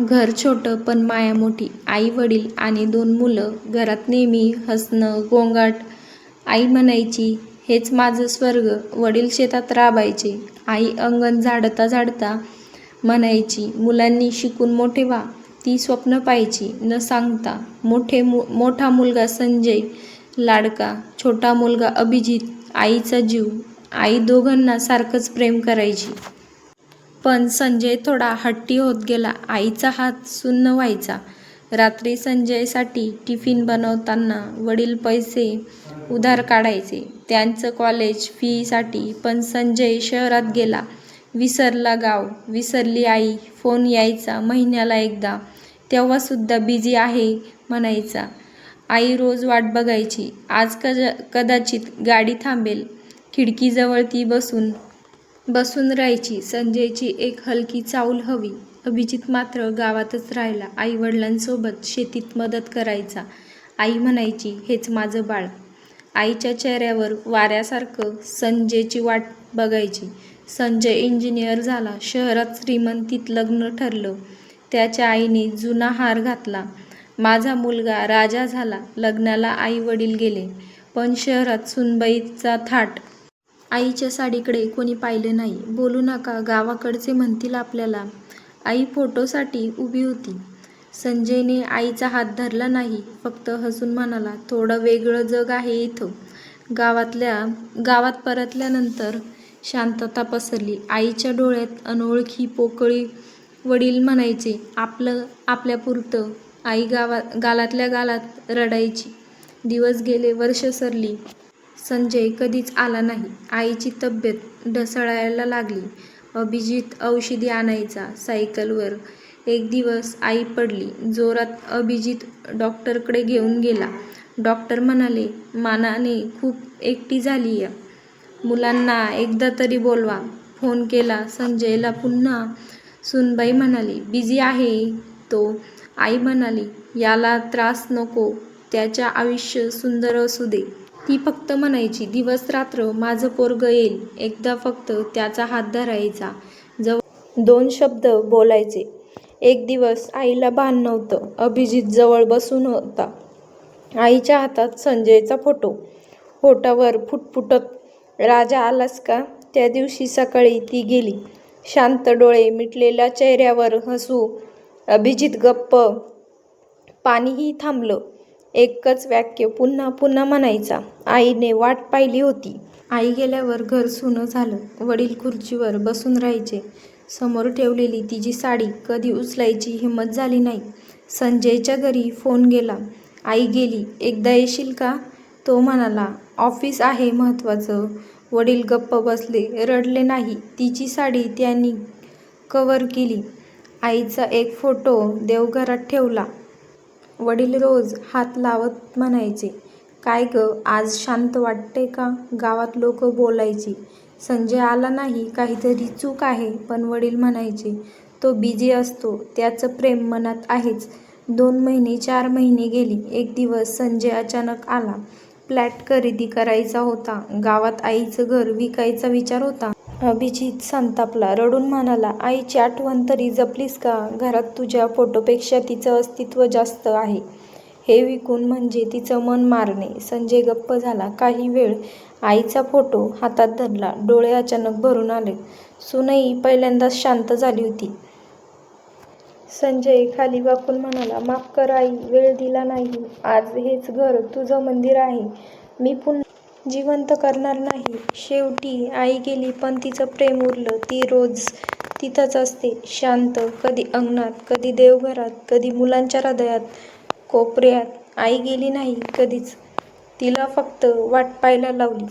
घर छोटं पण माया मोठी. आई वडील आणि दोन मुलं. घरात नेहमी हसणं गोंगाट. आई म्हणायची हेच माझं स्वर्ग. वडील शेतात राबायचे. आई अंगण झाडता झाडता म्हणायची मुलांनी शिकून मोठे व्हा. ती स्वप्न पाहायची न सांगता. मोठे मु मोठा मुलगा संजय लाडका, छोटा मुलगा अभिजित आईचा जीव. आई दोघांना सारखंच प्रेम करायची. पण संजय थोडा हट्टी होत गेला. आईचा हात सुन्न व्हायचा. रात्री संजयसाठी टिफिन बनवताना वडील पैसे उधार काढायचे त्यांचं कॉलेज फीसाठी. पण संजय शहरात गेला. विसरला गाव, विसरली आई. फोन यायचा महिन्याला एकदा, तेव्हासुद्धा बिझी आहे म्हणायचा. आई रोज वाट बघायची. आज कदाचित गाडी थांबेल. खिडकीजवळ ती बसून बसून राहायची. संजयची एक हलकी चाऊल हवी. अभिजित मात्र गावातच राहिला आई वडिलांसोबत शेतीत मदत करायचा. आई म्हणायची हेच माझं बाळ. आईच्या चेहऱ्यावर वाऱ्यासारखं संजयची वाट बघायची. संजय इंजिनियर झाला. शहरात श्रीमंतीत लग्न ठरलं. त्याच्या आईने जुना हार घातला. माझा मुलगा राजा झाला. लग्नाला आई वडील गेले. पण शहरात सुनबाईचा थाट. आईच्या साडीकडे कोणी पाहिलं नाही. बोलू नका गावाकडचे म्हणतील आपल्याला. आई फोटोसाठी उभी होती. संजयने आईचा हात धरला नाही. फक्त हसून म्हणाला थोडं वेगळं जग आहे इथं. गावातल्या गावात परतल्यानंतर शांतता पसरली. आईच्या डोळ्यात अनोळखी पोकळी. वडील म्हणायचे आपलं आपल्यापुरतं. आई गालातल्या गालात रडायची. दिवस गेले. वर्ष सरली. संजय कधीच आला नाही. आईची तब्येत ढासळायला लागली. अभिजित औषधी आणायचा सायकलवर. एक दिवस आई पडली जोरात. अभिजित डॉक्टरकडे घेऊन गेला. डॉक्टर म्हणाले मानाने खूप एकटी झालीय. मुलांना एकदा तरी बोलवा. फोन केला संजयला पुन्हा. सुनबाई म्हणाली बिझी आहे तो. आई म्हणाली याला त्रास नको. त्याच्या आयुष्य सुंदर असू दे. ती फक्त म्हणायची दिवस रात्र माझं पोरग येईल एकदा फक्त त्याचा हात धरायचा. दोन शब्द बोलायचे. एक दिवस आईला भान नव्हतं. अभिजित जवळ बसून होता. आईच्या हातात संजयचा फोटो. फोटावर फुटफुटत राजा आलास का? त्या दिवशी सकाळी ती गेली. शांत डोळे, मिटलेल्या चेहऱ्यावर हसू. अभिजित गप्प. पाणीही थांबलं. एकच वाक्य पुन्हा पुन्हा म्हणायचा आईने वाट पाहिली होती. आई गेल्यावर घर सुनं झालं. वडील खुर्चीवर बसून राहायचे. समोर ठेवलेली तिची साडी कधी उचलायची हिंमत झाली नाही. संजयच्या घरी फोन गेला. आई गेली. एकदा येशील का? तो म्हणाला ऑफिस आहे महत्त्वाचं. वडील गप्प बसले. रडले नाही. तिची साडी त्यांनी कवर केली. आईचा एक फोटो देवघरात ठेवला. वडील रोज हात लावत म्हणायचे काय गं आज शांत वाटते का? गावात लोक बोलायची संजय आला नाही काहीतरी चूक आहे. पण वडील म्हणायचे तो बिझी असतो. त्याचं प्रेम मनात आहेच. दोन महिने चार महिने गेली. एक दिवस संजय अचानक आला. फ्लॅट खरेदी करायचा होता. गावात आईचं घर विकायचा विचार होता. अभिजित संतापला. रडून म्हणाला आईची आठवण तरी जपलीस का? घरात तुझ्या फोटोपेक्षा तिचं अस्तित्व जास्त आहे. हे विकून म्हणजे तिचं मन मारणे. संजय गप्प झाला. काही वेळ आईचा फोटो हातात धरला. डोळे अचानक भरून आले. सुनई पहिल्यांदाच शांत झाली होती. संजय खाली वाकून म्हणाला माफ कर आई. वेळ दिला नाही. आज हेच घर तुझं मंदिर आहे. मी पुन्हा जिवंत करणार नाही. शेवटी आई गेली पण तिचं प्रेम उरलं. ती रोज तिथंच असते. शांत. कधी अंगणात, कधी देवघरात, कधी मुलांच्या हृदयात कोपऱ्यात. आई गेली नाही कधीच. तिला फक्त वाट पाहायला लावली.